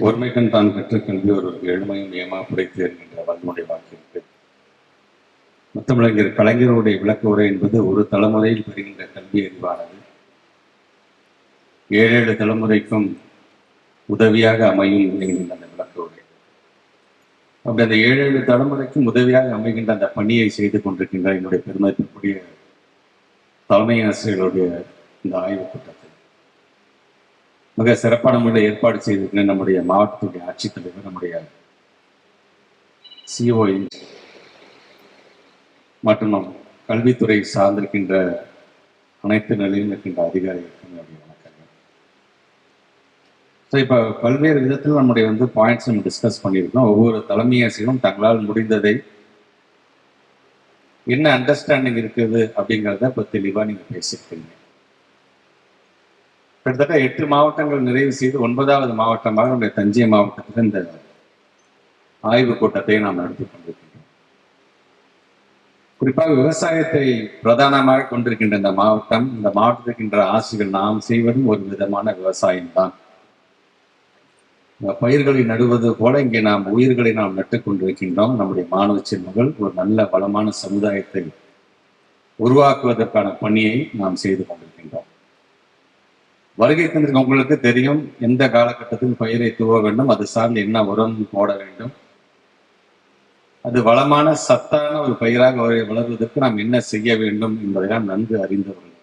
ஒருமைகன் தான் பெற்ற கல்வி ஒரு எழுமையும் ஏமா புடைத்து என்கின்ற வன்முறை வாக்கிற்கு முத்தமிழர் கலைஞருடைய விளக்க உரை என்பது ஒரு தலைமுறையில் பெறுகின்ற கல்வி அறிவானது. ஏழேழு தலைமுறைக்கும் உதவியாக அமையும் என்கின்ற அந்த விளக்க உரை. அப்படி அந்த ஏழேழு தலைமுறைக்கும் உதவியாக அமைகின்ற அந்த பணியை செய்து கொண்டிருக்கின்ற என்னுடைய பெருமதிப்புக்குரிய தலைமை ஆசிரியர்களுடைய இந்த ஆய்வுக் கூட்டத்தில். மிக சிறப்பான முறையில் ஏற்பாடு செய்திருக்கிற நம்முடைய மாவட்டத்துடைய ஆட்சித்தலைவர் நம்முடைய சிஓ மற்றும் நம் கல்வித்துறை சார்ந்திருக்கின்ற அனைத்து நிலையிலும் இருக்கின்ற அதிகாரிகளுக்கும் என்னுடைய வணக்கங்கள். ஸோ இப்போ பல்வேறு விதத்தில் நம்முடைய வந்து பாயிண்ட்ஸ் நம்ம டிஸ்கஸ் பண்ணியிருக்கோம். ஒவ்வொரு தலைமை ஆசிரியரும் தங்களால் முடிந்ததை என்ன அண்டர்ஸ்டாண்டிங் இருக்குது அப்படிங்கிறத இப்போ தெளிவாக நீங்கள் பேசியிருக்கீங்க. கிட்டத்தட்ட எட்டு மாவட்டங்கள் நிறைவு செய்து ஒன்பதாவது மாவட்டமாக நம்முடைய தஞ்சை மாவட்டத்தில் இந்த ஆய்வு கூட்டத்தை நாம் நடத்தி கொண்டிருக்கின்றோம். குறிப்பாக விவசாயத்தை பிரதானமாக கொண்டிருக்கின்ற இந்த மாவட்டம் இந்த மாவட்டத்திற்கின்ற இருக்கின்ற ஆசிரியர்கள் நாம் செய்வதும் ஒரு விதமான விவசாயம்தான் பயிர்களை நடுவது போல இங்கே நாம் உயிர்களை நாம் நட்டுக் கொண்டிருக்கின்றோம். நம்முடைய மாணவ செல்வங்கள் ஒரு நல்ல வளமான சமுதாயத்தை உருவாக்குவதற்கான பணியை நாம் செய்து கொண்டிருக்கிறோம் வருகை தந்திருக்க உங்களுக்கு தெரியும் எந்த காலகட்டத்தில் பயிரை துவ வேண்டும் அது சார்ந்து என்ன உரம் போட வேண்டும். அது வளமான சத்தான ஒரு பயிராக வளர்வதற்கு நாம் என்ன செய்ய வேண்டும் என்பதெல்லாம் நன்கு அறிந்தவர்கள்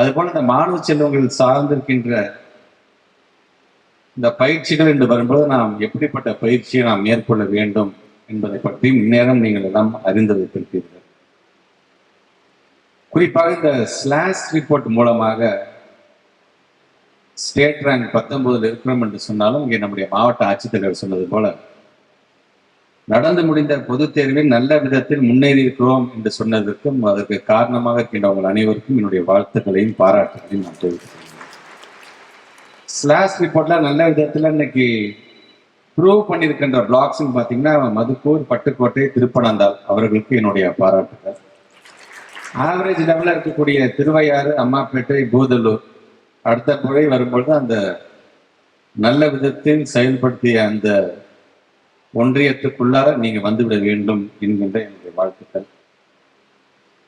அதுபோல இந்த மாணவ செல்வங்கள் சார்ந்திருக்கின்ற இந்த பயிற்சிகள் என்று வரும்போது நாம் எப்படிப்பட்ட பயிற்சியை நாம் மேற்கொள்ள வேண்டும் என்பதை பற்றி இந்நேரம் நீங்கள் எல்லாம் அறிந்து வைத்திருப்பீர்கள். குறிப்பாக இந்த ஸ்லாஷ் ரிப்போர்ட் மூலமாக ஸ்டேட் ரேங்க் பத்தொன்பதுல இருக்கிறோம் என்று சொன்னாலும் இங்கே நம்முடைய மாவட்ட ஆட்சித்தலைவர் சொன்னது போல நடந்து முடிந்த பொதுத் தேர்வில் நல்ல விதத்தில் முன்னேறி இருக்கிறோம் என்று சொன்னதற்கும் அதற்கு காரணமாக இருக்கின்ற உங்கள் அனைவருக்கும் என்னுடைய வாழ்த்துக்களையும் பாராட்டுகளையும் நான் தெரிவித்துக்கிறேன் ஸ்லாஷ் ரிப்போர்ட்ல நல்ல விதத்தில் இன்னைக்கு ப்ரூவ் பண்ணியிருக்கின்ற பிளாக்ஸ் பார்த்தீங்கன்னா மதுக்கூர் பட்டுக்கோட்டை திருப்பனந்தாள் அவர்களுக்கு என்னுடைய பாராட்டுகள் ஆவரேஜ் லெவலில் இருக்கக்கூடிய திருவையாறு அம்மாப்பேட்டை பூதலூர் அடுத்த முறை வரும்பொழுது அந்த நல்ல விதத்தில் செயல்படுத்திய அந்த ஒன்றியத்துக்குள்ளார நீங்க வந்துவிட வேண்டும் என்கின்ற என்னுடைய வாழ்த்துக்கள்.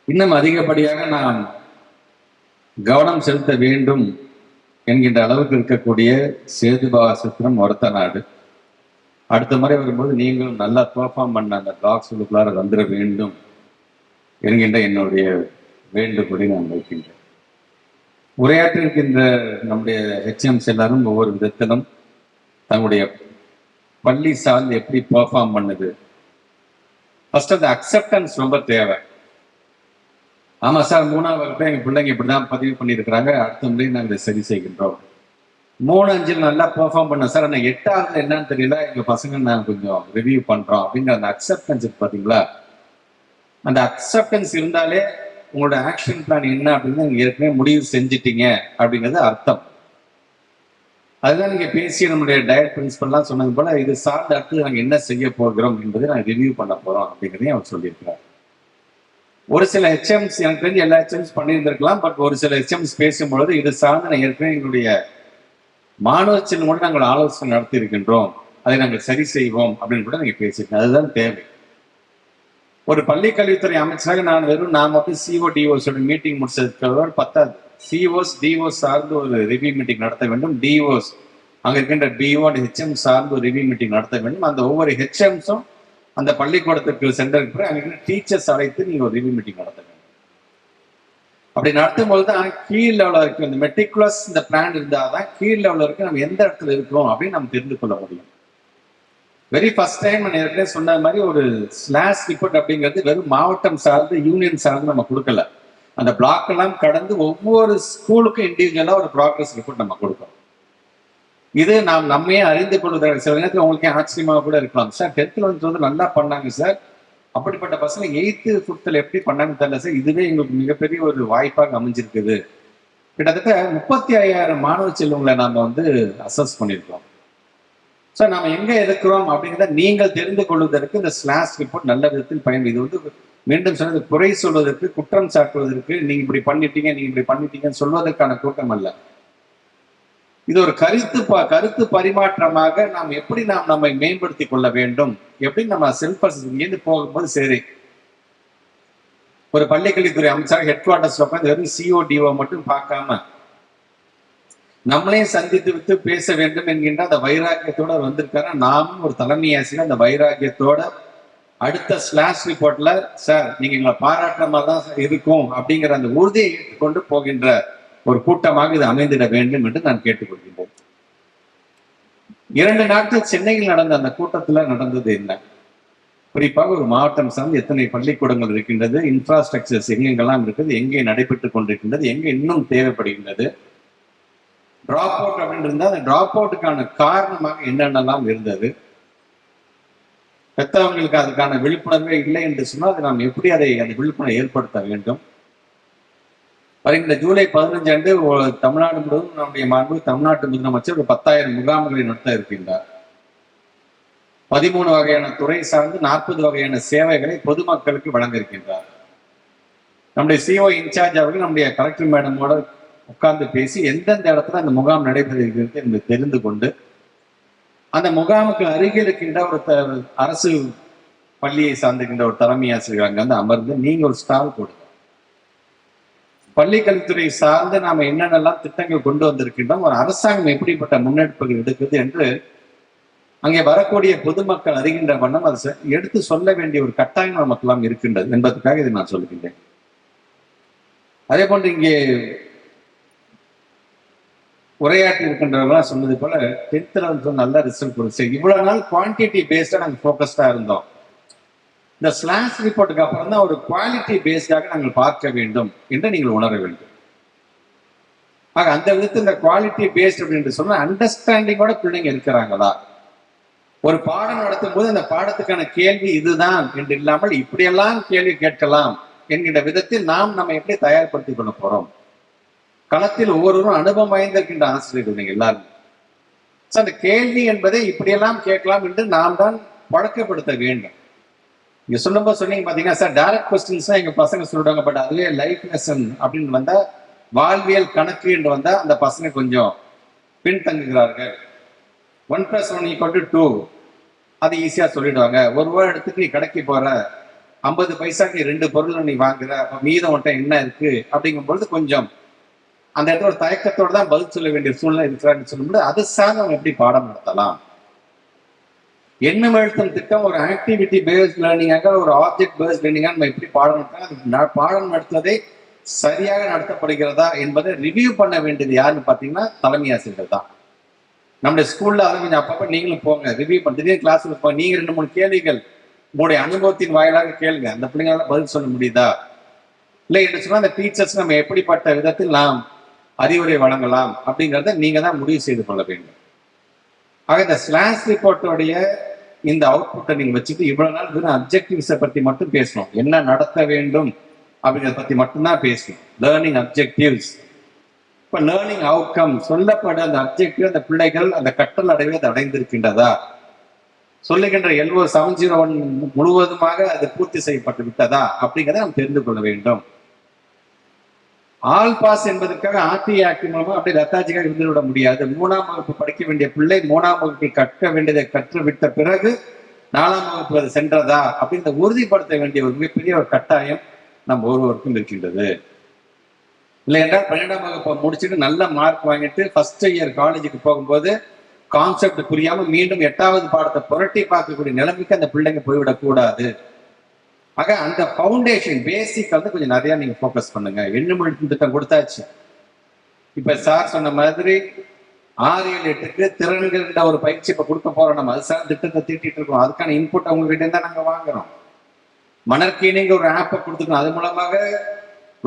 இன்னும் அதிகப்படியாக நாம் கவனம் செலுத்த வேண்டும் என்கின்ற அளவுக்கு இருக்கக்கூடிய சேதுபாசத்திரம் ஒருத்த நாடு. அடுத்த முறை வரும்போது நீங்களும் நல்லா பெர்ஃபார்ம் பண்ண அந்த பிளாக்ஸுக்குள்ளார வந்துட வேண்டும். என்கின்ற என்னுடைய வேண்டுகோளை நான் வைக்கின்றேன். உரையாற்றிருக்கின்ற நம்முடைய ஹெச்எம்ஸ் எல்லாரும் ஒவ்வொரு விதத்திலும் தங்களுடைய பள்ளி சார்ந்து எப்படி பெர்ஃபார்ம் பண்ணுது? ஃபர்ஸ்ட் அந்த அக்செப்டன்ஸ் ரொம்ப தேவை. ஆமாம் சார் மூணாவது வகுப்பு எங்கள் பிள்ளைங்க இப்படி தான் பதிவு பண்ணியிருக்கிறாங்க. அடுத்த முறை நாங்கள் இதை சரி செய்கின்றோம். மூணு அஞ்சில் நல்லா பெர்ஃபார்ம் பண்ணோம் சார் ஆனால் எட்டாவதுல என்னன்னு தெரியல. எங்கள் பசங்க நாங்கள் கொஞ்சம் ரிவ்யூ பண்றோம். அப்படிங்கிற அந்த அக்செப்டன்ஸ் பார்த்தீங்களா அந்த அக்செப்டன்ஸ் இருந்தாலே உங்களோட ஆக்ஷன் பிளான் என்ன அப்படின்னு நீங்கள் ஏற்கனவே முடிவு செஞ்சிட்டீங்க அப்படிங்கிறது அர்த்தம். அதுதான் நீங்க பேசி நம்முடைய டயட் பிரின்சிபல்லாம் சொன்னது போல இது சார்ந்த அடுத்து நாங்கள் என்ன செய்ய போகிறோம் என்பதை நாங்கள் ரிவ்யூ பண்ண போறோம் அப்படிங்கிறதையும் அவர் சொல்லியிருக்கிறார். ஒரு சில ஹெச்எம்ஸ் எனக்கு தெரிஞ்சு எல்லா ஹெச்எம்ஸ் பண்ணியிருந்திருக்கலாம் பட் ஒரு சில ஹெச்எம்ஸ் பேசும்பொழுது இது சார்ந்து நான் ஏற்கனவே எங்களுடைய மாணவச்சின் கூட நாங்கள் ஆலோசனை நடத்தி இருக்கின்றோம் அதை நாங்கள் சரி செய்வோம் அப்படின்னு கூட நீங்கள் பேசியிருக்கோம் அதுதான் தேவை. ஒரு பள்ளி கல்வித்துறை அமைச்சராக நான் வெறும் நான் மட்டும் சிஓ டிஓஸோட மீட்டிங் முடிச்சதுக்கு பத்தாது. சிஓஸ் டிஓஸ் சார்ந்து ஒரு ரிவ்யூ மீட்டிங் நடத்த வேண்டும். டிஓஸ் அங்கே இருக்கின்ற பிஓ அண்ட் ஹெச்எம் சார்ந்து ஒரு ரிவ்யூ மீட்டிங் நடத்த வேண்டும். அந்த ஒவ்வொரு ஹெச்எம்ஸும் அந்த பள்ளிக்கூடத்திற்கு சென்டருக்கு பிறகு அங்கே இருக்கிற டீச்சர்ஸ் அழைத்து நீங்கள் ஒரு ரிவ்யூ மீட்டிங் நடத்த வேண்டும். அப்படி நடத்தும் போது தான் கீழ் லெவலில் இருக்கும் இந்த மெட்டிகுலஸ் இந்த பிளான் இருந்தால் தான் கீழ் லெவலில் இருக்கு நம்ம எந்த இடத்துல இருக்கிறோம் அப்படின்னு நம்ம தெரிந்து கொள்ள முடியும். வெரி ஃபர்ஸ்ட் டைம் நான் ஏற்கனவே சொன்ன மாதிரி ஒரு ஸ்லாஷ் ரிப்போர்ட் அப்படிங்கிறது வெறும் மாவட்டம் சார்ந்து யூனியன் சார்ந்து நம்ம கொடுக்கல. அந்த பிளாக் எல்லாம் கடந்து ஒவ்வொரு ஸ்கூலுக்கும் இண்டிவிஜுவலா ஒரு ப்ராக்ரஸ் ரிப்போர்ட் நம்ம கொடுக்கணும். இது நாம் நம்மையே அறிந்து கொள்வதற்கு சில நேரத்தில் உங்களுக்கே ஆச்சரியமாக கூட இருக்கலாம். சார் டென்த்தில் வந்து நல்லா பண்ணாங்க சார் அப்படிப்பட்ட பசங்க எயித்து ஃபிஃப்த்தில் எப்படி பண்ணாங்கன்னு தெரியல சார் இதுவே எங்களுக்கு மிகப்பெரிய ஒரு வாய்ப்பாக அமைஞ்சிருக்குது. கிட்டத்தட்ட முப்பத்தி ஐயாயிரம் மாணவ செல்வங்களை நாங்கள் வந்து அசஸ் பண்ணியிருக்கோம். ஸோ நாம எங்க இருக்கிறோம் அப்படிங்கிறத நீங்கள் தெரிந்து கொள்வதற்கு இந்த ஸ்லாஷ் ரிப்போர்ட் நல்ல விதத்தில் பயன் இது வந்து மீண்டும் சொன்னது குறை சொல்வதற்கு குற்றம் சாட்டுவதற்கு நீங்க இப்படி பண்ணிட்டீங்க நீங்க இப்படி பண்ணிட்டீங்கன்னு சொல்வதற்கான கூட்டம் அல்ல. இது ஒரு கருத்து ப- கருத்து பரிமாற்றமாக நாம் எப்படி நாம் நம்மை மேம்படுத்திக் கொள்ள வேண்டும்? எப்படி நம்ம செல்ஃப் இருந்து போகும்போது சரி. ஒரு பள்ளிக்கல்வித்துறை அமைச்சர் ஹெட் குவார்டர்ஸ் உட்காந்து வெறும் சிஓடிஓ மட்டும் பார்க்காம நம்மளையும் சந்தித்து விட்டு பேச வேண்டும் என்கின்ற அந்த வைராக்கியத்தோட அவர் வந்திருக்காரு. நாமும் ஒரு தலைமை ஆசிரியர். அந்த வைராக்கியத்தோட அடுத்த ஸ்லாஷ் ரிப்போர்ட்ல சார் நீங்க எங்களை பாராட்டுற மாதிரி தான் சார் இருக்கும் அப்படிங்கிற அந்த உறுதியை ஏற்றுக்கொண்டு போகின்ற ஒரு கூட்டமாக இது அமைந்திட வேண்டும் என்று நான் கேட்டுக்கொள்கின்றேன். இரண்டு நாட்கள் சென்னையில் நடந்த அந்த கூட்டத்துல நடந்தது என்ன? குறிப்பாக ஒரு மாவட்டம் சார்ந்து எத்தனை பள்ளிக்கூடங்கள் இருக்கின்றது இன்ஃப்ராஸ்ட்ரக்சர்ஸ் எங்கெங்கெல்லாம் இருக்குது எங்கே நடைபெற்றுக் கொண்டிருக்கின்றது எங்கே இன்னும் தேவைப்படுகின்றது ட்ராப் அவுட் அப்படின்னு இருந்தால் அந்த ட்ராப் அவுட்டுக்கான காரணமாக என்னென்னலாம் இருந்தது? பெற்றவங்களுக்கு அதுக்கான விழிப்புணர்வே இல்லை என்று சொன்னால் அது நாம் எப்படி அதை அந்த விழிப்புணர்வை ஏற்படுத்த வேண்டும்? வருகின்ற ஜூலை பதினஞ்சு அன்று தமிழ்நாடு முழுவதும் நம்முடைய மாண்பு தமிழ்நாட்டு முதலமைச்சர் ஒரு பத்தாயிரம் முகாம்களை நடத்த இருக்கின்றார். பதிமூணு வகையான துறை சார்ந்து நாற்பது வகையான சேவைகளை பொதுமக்களுக்கு வழங்க இருக்கின்றார். நம்முடைய சிஓ இன்சார்ஜ் அவர்கள் நம்முடைய கலெக்டர் மேடமோட உட்கார்ந்து பேசி எந்தெந்த இடத்துல அந்த முகாம் நடைபெறுகிறது என்று தெரிந்து கொண்டு அந்த முகாமுக்கு அருகில் இருக்கின்ற ஒரு அரசு பள்ளியை சார்ந்திருக்கின்ற ஒரு தலைமை ஆசிரியர் அங்கே வந்து அமர்ந்து நீங்க ஒரு ஸ்டால் கொடுங்க பள்ளிக்கல்வித்துறை சார்ந்து நாம என்னென்னலாம் திட்டங்கள் கொண்டு வந்திருக்கின்றோம் ஒரு அரசாங்கம் எப்படிப்பட்ட முன்னெடுப்புகள் எடுக்குது என்று அங்கே வரக்கூடிய பொதுமக்கள் அறிகின்ற வண்ணம் அதை எடுத்து சொல்ல வேண்டிய ஒரு கட்டாயம் நமக்கெல்லாம் இருக்கின்றது என்பதற்காக இதை நான் சொல்லுகின்றேன் அதே போன்று இங்கே உரையாற்றி இருக்கின்றவர்களாம் சொன்னது போல டென்த்ல வந்து நல்ல ரிசல்ட் கொடுத்து இவ்வளவு நாள் குவான்டிட்டி பேஸ்டா நாங்கள் ஃபோக்கஸ்டா இருந்தோம். இந்த ஸ்லாஷ் ரிப்போர்ட்டுக்கு அப்புறம் தான் ஒரு குவாலிட்டி பேஸ்டாக நாங்கள் பார்க்க வேண்டும் என்று நீங்கள் உணர வேண்டும். ஆக அந்த விதத்தில் இந்த குவாலிட்டி பேஸ்ட் அப்படின்னு சொன்னா அண்டர்ஸ்டாண்டிங்கோட பிள்ளைங்க இருக்கிறாங்களா? ஒரு பாடம் நடத்தும் போது அந்த பாடத்துக்கான கேள்வி இதுதான் என்று இல்லாமல் இப்படியெல்லாம் கேள்வி கேட்கலாம் என்கின்ற விதத்தில் நாம் நம்ம எப்படி தயார்படுத்திக் கொள்ள போறோம்? களத்தில் ஒவ்வொருவரும் அனுபவம் வாய்ந்திருக்கின்ற ஆசிரியர்கள் நீங்க எல்லாரும். அந்த கேள்வி என்பதை இப்படியெல்லாம் கேட்கலாம் என்று நாம் தான் பழக்கப்படுத்த வேண்டும். இங்க சொல்லும்போது சொன்னீங்க பாத்தீங்கன்னா சார் டைரக்ட் கொஸ்டின்ஸ் தான் எங்க பசங்க சொல்றாங்க பட் அதுவே லைஃப் லெசன் அப்படின்னு வந்தா வாழ்வியல் கணக்கு என்று வந்தா அந்த பசங்க கொஞ்சம் பின்தங்குகிறார்கள். One plus one equal two அது ஈஸியா சொல்லிடுவாங்க. ஒரு ரூபா எடுத்துட்டு நீ கடைக்கு போற ஐம்பது பைசாக்கு நீ ரெண்டு பொருள் நீ வாங்குற அப்ப மீதம் உன்ட்ட என்ன இருக்கு? அப்படிங்கும் பொழுது கொஞ்சம் அந்த இடத்துல ஒரு தயக்கத்தோட தான் பதில் சொல்ல வேண்டிய சூழ்நிலை இருக்கிறான்னு சொல்லும்போது அது சார்ந்து அவங்க எப்படி பாடம் நடத்தலாம்? எண்ணம் எழுத்தும் திட்டம்? ஒரு ஆக்டிவிட்டி பேஸ்ட் லேர்னிங்காக ஒரு ஆப்ஜெக்ட் பேஸ்ட் லேர்னிங்காக நம்ம எப்படி பாடம் நடத்தலாம்? அது பாடம் நடத்துவதை சரியாக நடத்தப்படுகிறதா என்பதை ரிவ்யூ பண்ண வேண்டியது யாருன்னு பார்த்தீங்கன்னா தலைமை ஆசிரியர் தான். நம்முடைய ஸ்கூல்ல அதை கொஞ்சம் அப்பப்போ நீங்களும் போங்க ரிவ்யூ பண்ண திடீர்னு கிளாஸுக்கு போங்க நீங்க ரெண்டு மூணு கேள்விகள் உங்களுடைய அனுபவத்தின் வாயிலாக கேளுங்க. அந்த பிள்ளைங்களால பதில் சொல்ல முடியுதா? இல்லை என்று சொன்னால் அந்த டீச்சர்ஸ் நம்ம எப்படிப்பட்ட விதத்தில் நாம் அறிவுரை வழங்கலாம் அப்படிங்கிறத நீங்க தான் முடிவு செய்து கொள்ள வேண்டும். ஆக இந்த ஸ்லாஷ் ரிப்போர்ட்டோடைய இந்த அவுட்புட்டை நீங்க வச்சுட்டு இவ்வளவு நாள் வெறும் அப்ஜெக்டிவ்ஸை பத்தி மட்டும் பேசணும். என்ன நடத்த வேண்டும் அப்படிங்கிறத பத்தி மட்டும்தான் பேசணும். லேர்னிங் அப்ஜெக்டிவ்ஸ் இப்ப லேர்னிங் அவுட்கம் சொல்லப்பட அந்த அப்ஜெக்டிவ் அந்த பிள்ளைகள் அந்த கற்றல் அடைவை அது அடைந்திருக்கின்றதா? சொல்லுகின்ற எல்ஓ செவன் ஜீரோ ஒன் முழுவதுமாக அது பூர்த்தி செய்யப்பட்டு விட்டதா அப்படிங்கிறத நாம் தெரிந்து கொள்ள வேண்டும். ஆல் பாஸ் என்பதற்காக ஆர்டிஐ ஆக்ட் மூலமா அப்படி லத்தாஜிக்காக இருந்து விட முடியாது. மூணாம் வகுப்பு படிக்க வேண்டிய பிள்ளை மூணாம் வகுப்பில் கற்க வேண்டியதை கற்றுவிட்ட பிறகு நாலாம் வகுப்பு அது சென்றதா அப்படின்னு உறுதிப்படுத்த வேண்டிய ஒரு மிகப்பெரிய ஒரு கட்டாயம் நம்ம ஒருவருக்கும் இருக்கின்றது. இல்லை என்றால் பன்னெண்டாம் வகுப்பை முடிச்சுட்டு நல்ல மார்க் வாங்கிட்டு ஃபர்ஸ்ட் இயர் காலேஜுக்கு போகும்போது கான்செப்ட் புரியாமல் மீண்டும் எட்டாவது பாடத்தை புரட்டி பார்க்கக்கூடிய நிலைமைக்கு அந்த பிள்ளைங்க போய்விடக்கூடாது. ஆக அந்த ஃபவுண்டேஷன் பேசிக் வந்து கொஞ்சம் நிறையா நீங்கள் ஃபோக்கஸ் பண்ணுங்க. எண்ணு திட்டம் கொடுத்தாச்சு. இப்போ சார் சொன்ன மாதிரி ஆறு ஏழு எட்டுக்கு திறன்கின்ற ஒரு பயிற்சி இப்போ கொடுக்க போகிறோம் நம்ம அது சார் திட்டத்தை தீட்டிட்டு இருக்கோம். அதுக்கான இன்புட் அவங்க இருந்தால் நாங்கள் வாங்குறோம். மணற்கீனிங்க ஒரு ஆப்பை கொடுத்துக்கணும் அது மூலமாக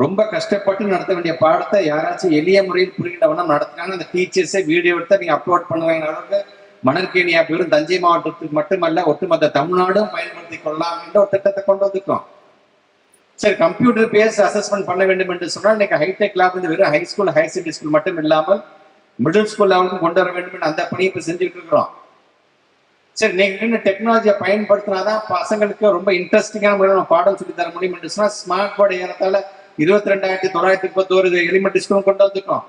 ரொம்ப கஷ்டப்பட்டு நடத்த வேண்டிய பாடத்தை யாராச்சும் எளிய முறையில் புரிகின்றவனா நடத்தினாங்க அந்த டீச்சர்ஸே வீடியோ எடுத்து நீங்கள் அப்லோட் பண்ணுவாங்க. அளவுக்கு மணற்கேணியா ஆப் தஞ்சை மாவட்டத்துக்கு மட்டுமல்ல ஒட்டுமொத்த தமிழ்நாடும் பயன்படுத்திக் கொள்ளலாம் என்ற ஒரு திட்டத்தை கொண்டு வந்துட்டோம் சரி கம்ப்யூட்டர் பேஸ் அசஸ்மெண்ட் பண்ண வேண்டும் என்று சொன்னால் இன்னைக்கு ஹைடெக் லேப் வந்து வெறும் high school high secondary school மட்டும் இல்லாமல் மிடில் ஸ்கூல் லெவலுக்கும் கொண்டு வர வேண்டும் என்று அந்த பணியை இப்போ செஞ்சுட்டு இருக்கிறோம். சரி நீங்க இன்னும் டெக்னாலஜியை பயன்படுத்தினாதான் பசங்களுக்கு ரொம்ப இன்ட்ரெஸ்டிங்கான முறையில் நம்ம பாடம் சொல்லி தர முடியும் என்று சொன்னால் ஸ்மார்ட் போர்டு ஏறத்தால இருபத்தி ரெண்டாயிரத்தி தொள்ளாயிரத்தி முப்பத்தோரு எலிமெண்ட்ரி ஸ்கூலும் கொண்டு வந்துட்டோம்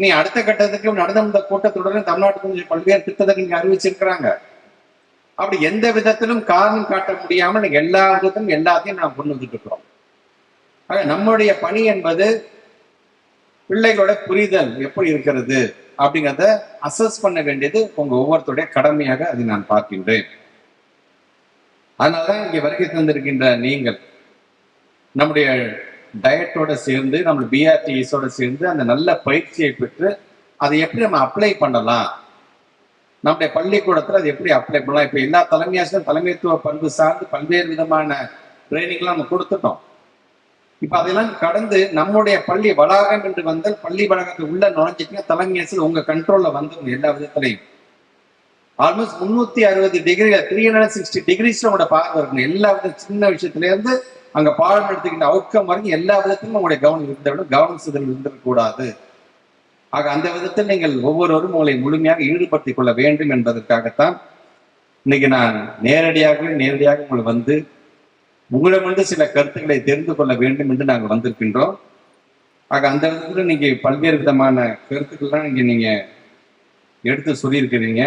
நீ அடுத்த கட்டத்துக்கு நடந்த இந்த கூட்டத்துடன் தமிழ்நாட்டுக்கு பல்வேறு திட்டத்தை நீங்க அறிவிச்சிருக்கிறாங்க. அப்படி எந்த விதத்திலும் காரணம் காட்ட முடியாமல் நீங்க எல்லா விதத்திலும் எல்லாத்தையும் நாம் கொண்டு வந்துட்டு இருக்கிறோம். ஆக நம்முடைய பணி என்பது பிள்ளைகளோட புரிதல் எப்படி இருக்கிறது அப்படிங்கிறத அசஸ் பண்ண வேண்டியது உங்க ஒவ்வொருத்தருடைய கடமையாக அதை நான் பார்க்கின்றேன். அதனாலதான் இங்க வருகை தந்திருக்கின்ற நீங்கள் நம்முடைய டயட்டோட சேர்ந்து நம்ம பிஆர்டிஎஸோட சேர்ந்து அந்த நல்ல பயிற்சியை பெற்று அதை எப்படி நம்ம அப்ளை பண்ணலாம்? நம்முடைய பள்ளிக்கூடத்துல அது எப்படி அப்ளை பண்ணலாம்? இப்போ எல்லா தலைமையாசிரியரும் தலைமைத்துவ பண்பு சார்ந்து பல்வேறு விதமான ட்ரைனிங்லாம் நம்ம கொடுத்துட்டோம். இப்ப அதெல்லாம் கடந்து நம்முடைய பள்ளி வளாகம் என்று வந்தால் பள்ளி வளாகத்தை உள்ள நுழைஞ்சிட்டீங்கன்னா தலைமை ஆசிரியர் உங்க கண்ட்ரோல்ல வந்துடும் எல்லா விதத்திலையும். ஆல்மோஸ்ட் முன்னூத்தி அறுபது டிகிரி த்ரீ ஹண்ட்ரட் சிக்ஸ்டி டிகிரிஸ்ல உங்களோட பார்வை இருக்கணும். எல்லா வித சின்ன விஷயத்துல இருந்து அங்க பாடம் எடுத்துக்கிட்ட அவுட்கம் வரைக்கும் எல்லா விதத்திலும் உங்களுடைய கவனம் இருந்த விட கவனம் சிதறல் இருந்திருக்கக்கூடாது ஆக அந்த விதத்தில் நீங்கள் ஒவ்வொருவரும் உங்களை முழுமையாக ஈடுபடுத்திக் கொள்ள வேண்டும் என்பதற்காகத்தான் இன்னைக்கு நான் நேரடியாகவே நேரடியாக உங்களை வந்து உங்களிடமிருந்து சில கருத்துக்களை தெரிந்து கொள்ள வேண்டும் என்று நாங்கள் வந்திருக்கின்றோம். ஆக அந்த விதத்தில் நீங்க பல்வேறு விதமான கருத்துக்கள்லாம் நீங்க நீங்க எடுத்து சொல்லியிருக்கிறீங்க.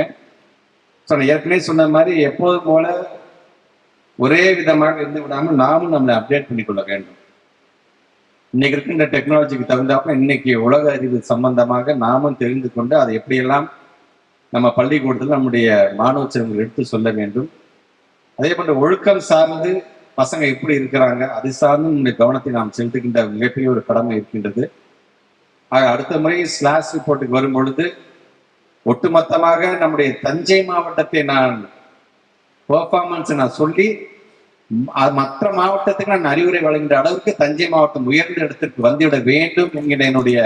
ஸோ நான் ஏற்கனவே சொன்ன மாதிரி எப்போதும் போல ஒரே விதமாக இருந்து விடாமல் நாமும் நம்மளை அப்டேட் பண்ணிக்கொள்ள வேண்டும். இன்னைக்கு இருக்கின்ற டெக்னாலஜிக்கு தகுந்தாப்புல இன்னைக்கு உலக அறிவு சம்பந்தமாக நாமும் தெரிந்து கொண்டு அதை எப்படியெல்லாம் நம்ம பள்ளிக்கூடத்தில் நம்முடைய மாணவ செல்வங்கள் எடுத்து சொல்ல வேண்டும். அதே போன்ற ஒழுக்கம் சார்ந்து பசங்க எப்படி இருக்கிறாங்க அது சார்ந்து நம்முடைய கவனத்தை நாம் செலுத்துகின்ற மிகப்பெரிய ஒரு கடமை இருக்கின்றது. ஆக அடுத்த முறை ஸ்லாஷ் ரிப்போர்ட்டுக்கு வரும் பொழுது ஒட்டுமொத்தமாக நம்முடைய தஞ்சை மாவட்டத்தை நான் பெர்ஃபார்மன்ஸ் நான் சொல்லி அது மற்ற மாவட்டத்துக்கு நான் அறிவுரை வழங்குகிற அளவுக்கு தஞ்சை மாவட்டம் உயர்ந்த இடத்திற்கு வந்துவிட வேண்டும் என்கிற என்னுடைய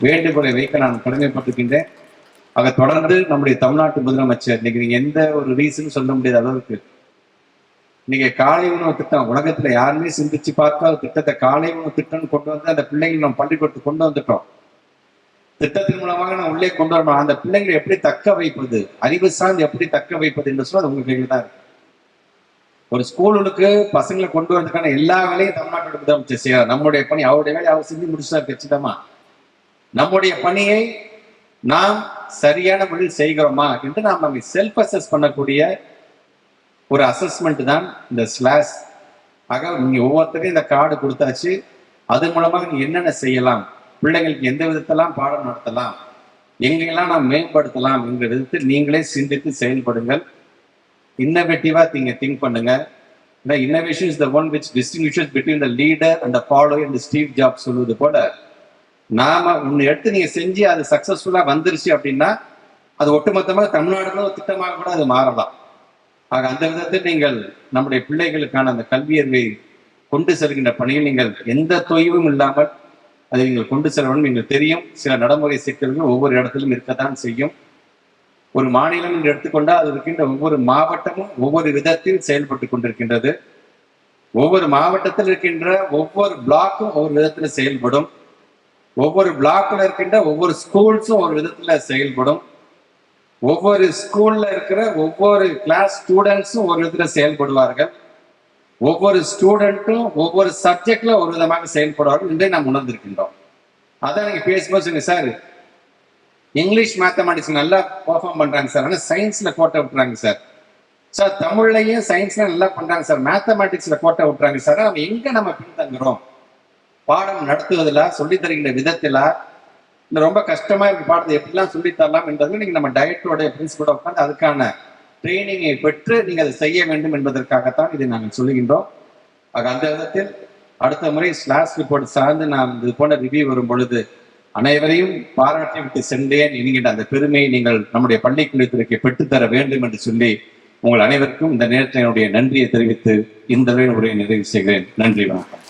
வேண்டுகோளை வைக்க நான் கடமைப்பட்டிருக்கின்றேன். ஆக தொடர்ந்து நம்முடைய தமிழ்நாட்டு முதலமைச்சர் இன்னைக்கு நீங்க எந்த ஒரு ரீசன் சொல்ல முடியாத அளவுக்கு நீங்க காலை உணவு திட்டம் உலகத்துல யாருமே சிந்திச்சு பார்த்தா திட்டத்தை காலை உணவு திட்டம்னு கொண்டு வந்து அந்த பிள்ளைங்களை நம்ம பள்ளிக்கூடத்துக்கு கொண்டு வந்துட்டோம். திட்டத்தின் மூலமாக நான் உள்ளே கொண்டு வரணும். அந்த பிள்ளைங்களை எப்படி தக்க வைப்பது? அறிவு சார்ந்து எப்படி தக்க வைப்பது என்று சொன்னால் அது உங்க கையில் தான் இருக்கு. ஒரு ஸ்கூலுக்கு பசங்களை கொண்டு வரதுக்கான எல்லா வேலையும் தமிழ்நாட்டோட முதலமைச்சர் செய்யறார் நம்முடைய பணி அவருடைய வேலையை அவர் செஞ்சு முடிச்சார் கச்சிதமா நம்முடைய பணியை நாம் சரியான முறையில் செய்கிறோமா என்று நாம் நம்மை செல்ஃப் அசஸ் பண்ணக்கூடிய ஒரு அசஸ்மெண்ட் தான் இந்த ஸ்லாஷ் ஆக நீங்க ஒவ்வொருத்தரையும் இந்த கார்டு கொடுத்தாச்சு. அதன் மூலமாக நீங்க என்னென்ன செய்யலாம்? பிள்ளைங்களுக்கு எந்த விதத்தெல்லாம் பாடம் நடத்தலாம் எங்கெல்லாம் நாம் மேம்படுத்தலாம் என்ற விதத்தில் நீங்களே சிந்தித்து செயல்படுங்கள். இன்னோவேட்டிவா நீங்க திங்க் பண்ணுங்க. Innovation is the one which distinguishes between the leader and follow and Steve Job சொல்வது போல நாம ஒன்னு எடுத்து நீங்க செஞ்சு அது சக்சஸ்ஃபுல்லா வந்துருச்சு அப்படின்னா அது ஒட்டுமொத்தமாக தமிழ்நாடுல ஒரு திட்டமாக கூட அது மாறலாம். ஆக அந்த விதத்தில் நீங்கள் நம்முடைய பிள்ளைகளுக்கான அந்த கல்வியறிவை கொண்டு செல்கின்ற பணியில் நீங்கள் எந்த தொய்வும் இல்லாமல் அதை நீங்கள் கொண்டு செல்ல வேண்டும் நீங்கள் தெரியும் சில நடைமுறை சிக்கல்கள் ஒவ்வொரு இடத்திலும் இருக்கத்தான் செய்யும். ஒரு மாநிலம் என்று எடுத்துக்கொண்டால் அது இருக்கின்ற ஒவ்வொரு மாவட்டமும் ஒவ்வொரு விதத்தில் செயல்பட்டு கொண்டிருக்கின்றது. ஒவ்வொரு மாவட்டத்தில் இருக்கின்ற ஒவ்வொரு பிளாக்கும் ஒவ்வொரு விதத்தில் செயல்படும். ஒவ்வொரு பிளாக்ல இருக்கின்ற ஒவ்வொரு ஸ்கூல்ஸும் ஒரு விதத்துல செயல்படும். ஒவ்வொரு ஸ்கூல்ல இருக்கிற ஒவ்வொரு கிளாஸ் ஸ்டூடெண்ட்ஸும் ஒரு விதத்துல செயல்படுவார்கள். ஒவ்வொரு ஸ்டூடெண்ட்டும் ஒவ்வொரு சப்ஜெக்ட்ல ஒரு விதமாக செயல்படுவார்கள் என்றே நாம் உணர்ந்திருக்கின்றோம். அதான் நீங்க பேசும்போது சொன்னீங்க சார் இங்கிலீஷ் மேத்தமெட்டிக்ஸ் நல்லா பெர்ஃபார்ம் பண்றாங்க சார். ஆனால் சயின்ஸ்ல கோட்டை விட்டுறாங்க சார். சார் தமிழ்லையும் சயின்ஸ்ல நல்லா பண்றாங்க சார். மேத்தமெட்டிக்ஸ்ல கோட்டை விட்டுறாங்க சார். நம்ம எங்க நம்ம பின்தங்குறோம்? பாடம் நடத்துவதில் சொல்லி தருகின்ற விதத்தில? இந்த ரொம்ப கஷ்டமா இருக்கு பாடத்தை எப்படிலாம் சொல்லித் தரலாம்? என்பதில் நீங்க நம்ம டயட்டோட பிரின்சிபலோட உட்காந்து அதுக்கான ட்ரைனிங்கை பெற்று நீங்கள் அதை செய்ய வேண்டும் என்பதற்காகத்தான் இதை நாங்கள் சொல்லுகின்றோம். ஆக அந்த விதத்தில் அடுத்த முறை ஸ்லாஷ் ரிப்போர்ட் சார்ந்து நாம் இது போன்ற ரிவ்யூ வரும் பொழுது அனைவரையும் பாராட்டி விட்டு சென்றேன் என்கின்ற அந்த பெருமையை நீங்கள் நம்முடைய பள்ளிக்குழுத்திற்கு பெற்றுத்தர வேண்டும் என்று சொல்லி உங்கள் அனைவருக்கும் இந்த நேரத்தினுடைய நன்றியை தெரிவித்து இந்த உரையை நிறைவு செய்கிறேன். நன்றி வணக்கம்.